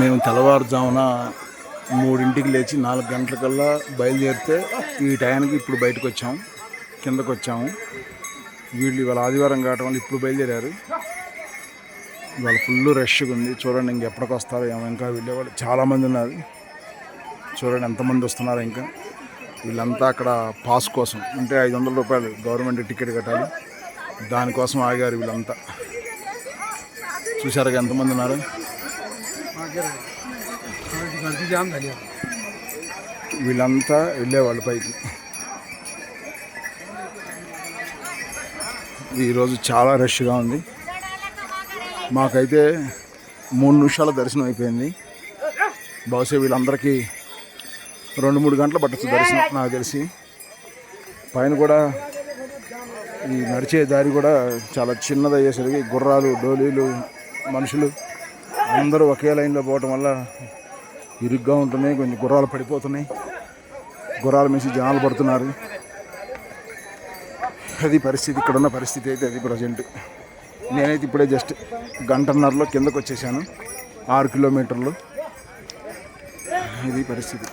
మేము తెల్లవారుజామున మూడింటికి లేచి నాలుగు గంటలకల్లా బయలుదేరితే ఈ టయానికి ఇప్పుడు బయటకు వచ్చాము కిందకు వచ్చాము వీళ్ళు ఇవాళ ఆదివారం కావటం వల్ల ఇప్పుడు బయలుదేరారు. ఇవాళ ఫుల్ రష్గా ఉంది. చూడండి ఇంక ఎప్పటికి వస్తారో ఏమో. ఇంకా వెళ్ళేవాళ్ళు చాలామంది ఉన్నారు. చూడండి ఎంతమంది వస్తున్నారు ఇంకా. వీళ్ళంతా అక్కడ పాస్ కోసం అంటే ఐదు వందల రూపాయలు గవర్నమెంట్ టికెట్ కట్టాలి. దానికోసం ఆగారు వీళ్ళంతా. చూసారుగా ఎంతమంది ఉన్నారు? गर्दी जाम झाली आता. వీళ్ళంతా వెళ్ళేవాళ్ళు పైకి ఈరోజు చాలా రష్గా ఉంది మాకైతే మూడు నిమిషాల దర్శనం అయిపోయింది బహుశా వీళ్ళందరికీ రెండు మూడు గంటలు పట్టచ్చు దర్శనం నాకు తెలిసి పైన కూడా ఈ నడిచే దారి కూడా చాలా చిన్నది అయ్యేసరికి గుర్రాలు డోలీలు మనుషులు అందరూ ఒకే లైన్లో పోవటం వల్ల ఇరుగ్గా ఉంటున్నాయి కొంచెం గుర్రాలు పడిపోతున్నాయి. గుర్రాలు మేసి జనాలు పడుతున్నారు. అది పరిస్థితి ఇక్కడ ఉన్న పరిస్థితి అయితే అది ప్రజెంట్. నేనైతే ఇప్పుడే జస్ట్ గంటన్నరలో కిందకు వచ్చేసాను ఆరు కిలోమీటర్లు. ఇది పరిస్థితి.